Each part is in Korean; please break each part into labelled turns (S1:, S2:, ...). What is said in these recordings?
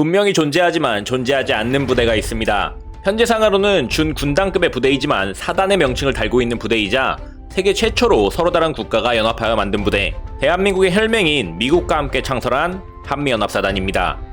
S1: 분명히 존재하지만 존재하지 않는 부대가 있습니다. 현재 상하로는 준 군단급의 부대이지만 사단의 명칭을 달고 있는 부대이자 세계 최초로 서로 다른 국가가 연합하여 만든 부대, 대한민국의 혈맹인 미국과 함께 창설한 한미연합사단입니다.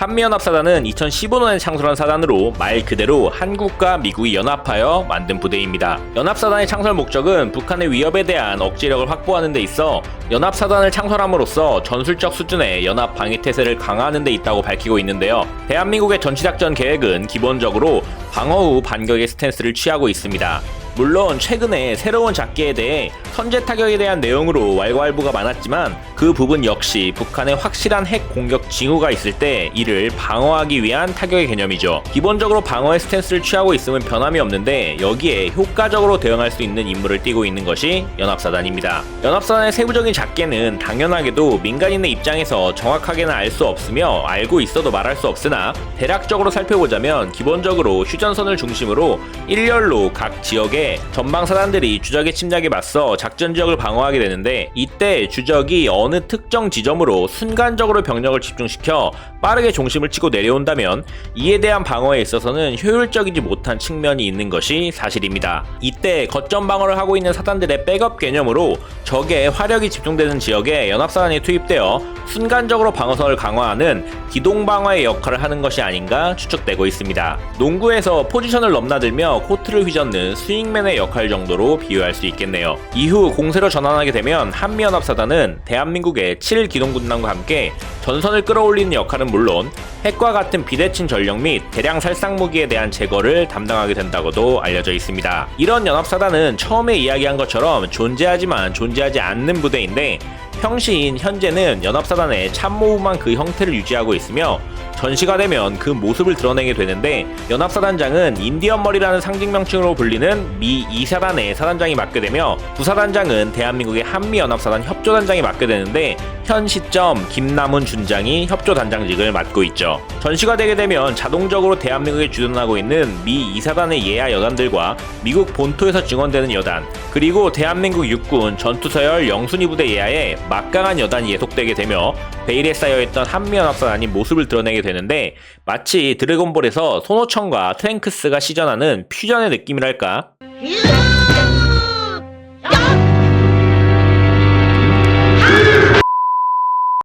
S1: 한미연합사단은 2015년에 창설한 사단으로 말 그대로 한국과 미국이 연합하여 만든 부대입니다. 연합사단의 창설 목적은 북한의 위협에 대한 억지력을 확보하는 데 있어 연합사단을 창설함으로써 전술적 수준의 연합 방위 태세를 강화하는 데 있다고 밝히고 있는데요. 대한민국의 전치작전 계획은 기본적으로 방어 후 반격의 스탠스를 취하고 있습니다. 물론 최근에 새로운 작기에 대해 선제 타격에 대한 내용으로 왈가왈부가 많았지만 그 부분 역시 북한의 확실한 핵 공격 징후가 있을 때 이를 방어하기 위한 타격의 개념이죠. 기본적으로 방어의 스탠스를 취하고 있으면 변함이 없는데 여기에 효과적으로 대응할 수 있는 임무를 띠고 있는 것이 연합사단입니다. 연합사단의 세부적인 작계는 당연하게도 민간인의 입장에서 정확하게는 알 수 없으며 알고 있어도 말할 수 없으나 대략적으로 살펴보자면 기본적으로 휴전선을 중심으로 일렬로 각 지역에 전방 사단들이 주적의 침략에 맞서 작전 지역을 방어하게 되는데 이때 주적이 어느 특정 지점으로 순간적으로 병력을 집중시켜 빠르게 종심을 치고 내려온다면 이에 대한 방어에 있어서는 효율적이지 못한 측면이 있는 것이 사실입니다. 이때 거점 방어를 하고 있는 사단들의 백업 개념으로 적의 화력이 집중되는 지역에 연합사단이 투입되어 순간적으로 방어선을 강화하는 기동 방어의 역할을 하는 것이 아닌가 추측되고 있습니다. 농구에서 포지션을 넘나들며 코트를 휘젓는 스윙 맨의 역할 정도로 비유할 수 있겠네요. 이후 공세로 전환하게 되면 한미연합사단은 대한민국의 7기동군단과 함께 전선을 끌어올리는 역할은 물론 핵과 같은 비대칭 전력 및 대량 살상 무기에 대한 제거를 담당하게 된다고도 알려져 있습니다. 이런 연합사단은 처음에 이야기한 것처럼 존재하지만 존재하지 않는 부대인데 평시인 현재는 연합사단의 참모부만 그 형태를 유지하고 있으며 전시가 되면 그 모습을 드러내게 되는데 연합사단장은 인디언 머리라는 상징 명칭으로 불리는 미 2사단의 사단장이 맡게 되며 부사단장은 대한민국의 한미연합사단 협조단장이 맡게 되는데 현 시점 김남훈 준장이 협조단장직을 맡고 있죠. 전시가 되게 되면 자동적으로 대한민국에 주둔하고 있는 미 2사단의 예하 여단들과 미국 본토에서 증원되는 여단 그리고 대한민국 육군 전투서열 영순위 부대 예하에 막강한 여단이 예속되게 되며 베일에 쌓여있던 한미연합사단이 모습을 드러내게 되는데 마치 드래곤볼에서 손오천과 트랭크스가 시전하는 퓨전의 느낌이랄까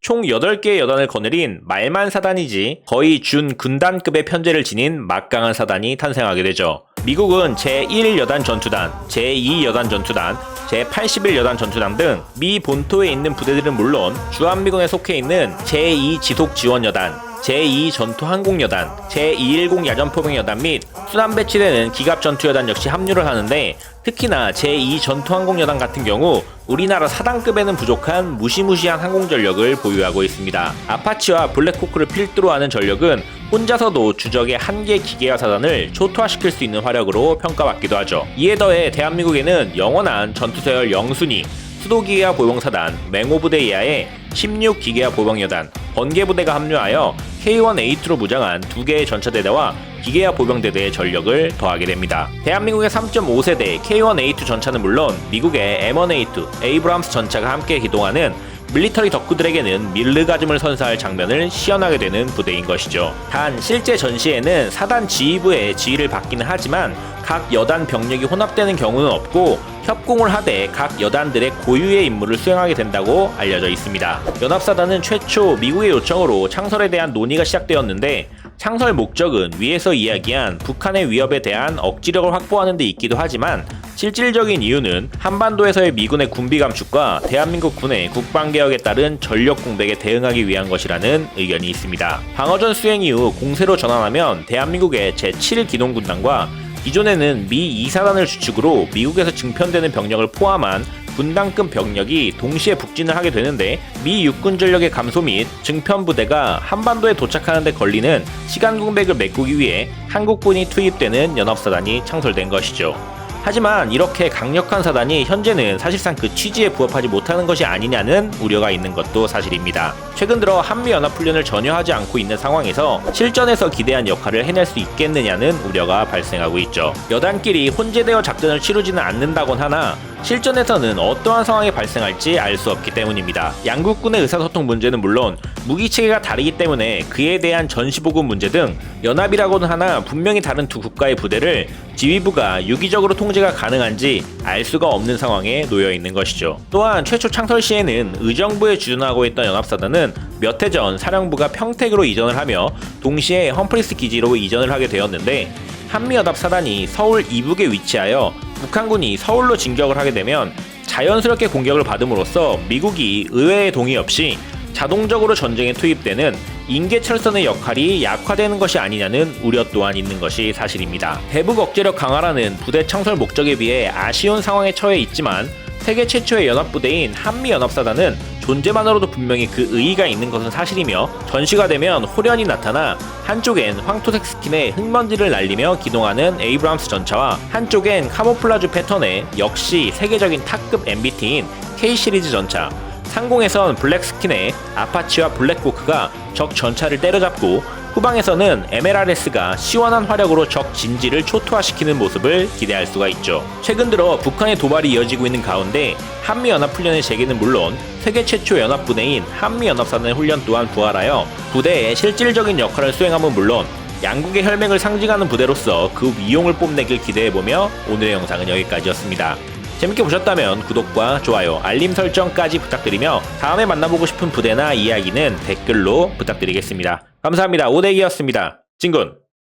S1: 총 8개의 여단을 거느린 말만 사단이지 거의 준 군단급의 편제를 지닌 막강한 사단이 탄생하게 되죠. 미국은 제1여단 전투단, 제2여단 전투단, 제81여단 전투단 등 미 본토에 있는 부대들은 물론 주한미군에 속해 있는 제2지속지원여단, 제2 전투항공여단, 제210 야전포병여단 및 수단 배치되는 기갑전투여단 역시 합류를 하는데 특히나 제2 전투항공여단 같은 경우 우리나라 사단급에는 부족한 무시무시한 항공전력을 보유하고 있습니다. 아파치와 블랙호크를 필두로 하는 전력은 혼자서도 주적의 한 개 기계화 사단을 초토화시킬 수 있는 화력으로 평가받기도 하죠. 이에 더해 대한민국에는 영원한 전투서열 영순위, 수도기계화 보병사단, 맹호부대 이하의 16기계화 보병여단, 번개부대가 합류하여 K1A2로 무장한 두 개의 전차대대와 기계화 보병대대의 전력을 더하게 됩니다. 대한민국의 3.5세대 K1A2 전차는 물론 미국의 M1A2, 에이브람스 전차가 함께 기동하는 밀리터리 덕후들에게는 밀르가즘을 선사할 장면을 시연하게 되는 부대인 것이죠. 단 실제 전시에는 사단 지휘부의 지휘를 받기는 하지만 각 여단 병력이 혼합되는 경우는 없고 협공을 하되 각 여단들의 고유의 임무를 수행하게 된다고 알려져 있습니다. 연합사단은 최초 미국의 요청으로 창설에 대한 논의가 시작되었는데 창설 목적은 위에서 이야기한 북한의 위협에 대한 억지력을 확보하는 데 있기도 하지만 실질적인 이유는 한반도에서의 미군의 군비 감축과 대한민국 군의 국방개혁에 따른 전력 공백에 대응하기 위한 것이라는 의견이 있습니다. 방어전 수행 이후 공세로 전환하면 대한민국의 제7기동군단과 기존에는 미 2사단을 주축으로 미국에서 증편되는 병력을 포함한 분단급 병력이 동시에 북진을 하게 되는데 미 육군 전력의 감소 및 증편 부대가 한반도에 도착하는 데 걸리는 시간 공백을 메꾸기 위해 한국군이 투입되는 연합사단이 창설된 것이죠. 하지만 이렇게 강력한 사단이 현재는 사실상 그 취지에 부합하지 못하는 것이 아니냐는 우려가 있는 것도 사실입니다. 최근 들어 한미 연합 훈련을 전혀 하지 않고 있는 상황에서 실전에서 기대한 역할을 해낼 수 있겠느냐는 우려가 발생하고 있죠. 여단끼리 혼재되어 작전을 치르지는 않는다곤 하나 실전에서는 어떠한 상황이 발생할지 알 수 없기 때문입니다. 양국군의 의사소통 문제는 물론 무기 체계가 다르기 때문에 그에 대한 전시보급 문제 등 연합이라고는 하나 분명히 다른 두 국가의 부대를 지휘부가 유기적으로 통제가 가능한지 알 수가 없는 상황에 놓여 있는 것이죠. 또한 최초 창설 시에는 의정부에 주둔하고 있던 연합사단은 몇 해 전 사령부가 평택으로 이전을 하며 동시에 험프리스 기지로 이전을 하게 되었는데 한미연합사단이 서울 이북에 위치하여 북한군이 서울로 진격을 하게 되면 자연스럽게 공격을 받음으로써 미국이 의회의 동의 없이 자동적으로 전쟁에 투입되는 인계철선의 역할이 약화되는 것이 아니냐는 우려 또한 있는 것이 사실입니다. 대북 억제력 강화라는 부대 창설 목적에 비해 아쉬운 상황에 처해 있지만 세계 최초의 연합부대인 한미연합사단은 존재만으로도 분명히 그 의의가 있는 것은 사실이며 전시가 되면 호련이 나타나 한쪽엔 황토색 스킨에 흙먼지를 날리며 기동하는 에이브람스 전차와 한쪽엔 카모플라주 패턴의 역시 세계적인 탑급 MBT인 K 시리즈 전차 상공에선 블랙 스킨의 아파치와 블랙호크가 적 전차를 때려잡고 후방에서는 MLRS가 시원한 화력으로 적 진지를 초토화시키는 모습을 기대할 수가 있죠. 최근 들어 북한의 도발이 이어지고 있는 가운데 한미연합훈련의 재개는 물론 세계 최초 연합부대인 한미연합사단의 훈련 또한 부활하여 부대의 실질적인 역할을 수행함은 물론 양국의 혈맹을 상징하는 부대로서 그 위용을 뽐내길 기대해보며 오늘의 영상은 여기까지였습니다. 재밌게 보셨다면 구독과 좋아요, 알림 설정까지 부탁드리며 다음에 만나보고 싶은 부대나 이야기는 댓글로 부탁드리겠습니다. 감사합니다. 오대기였습니다. 진군!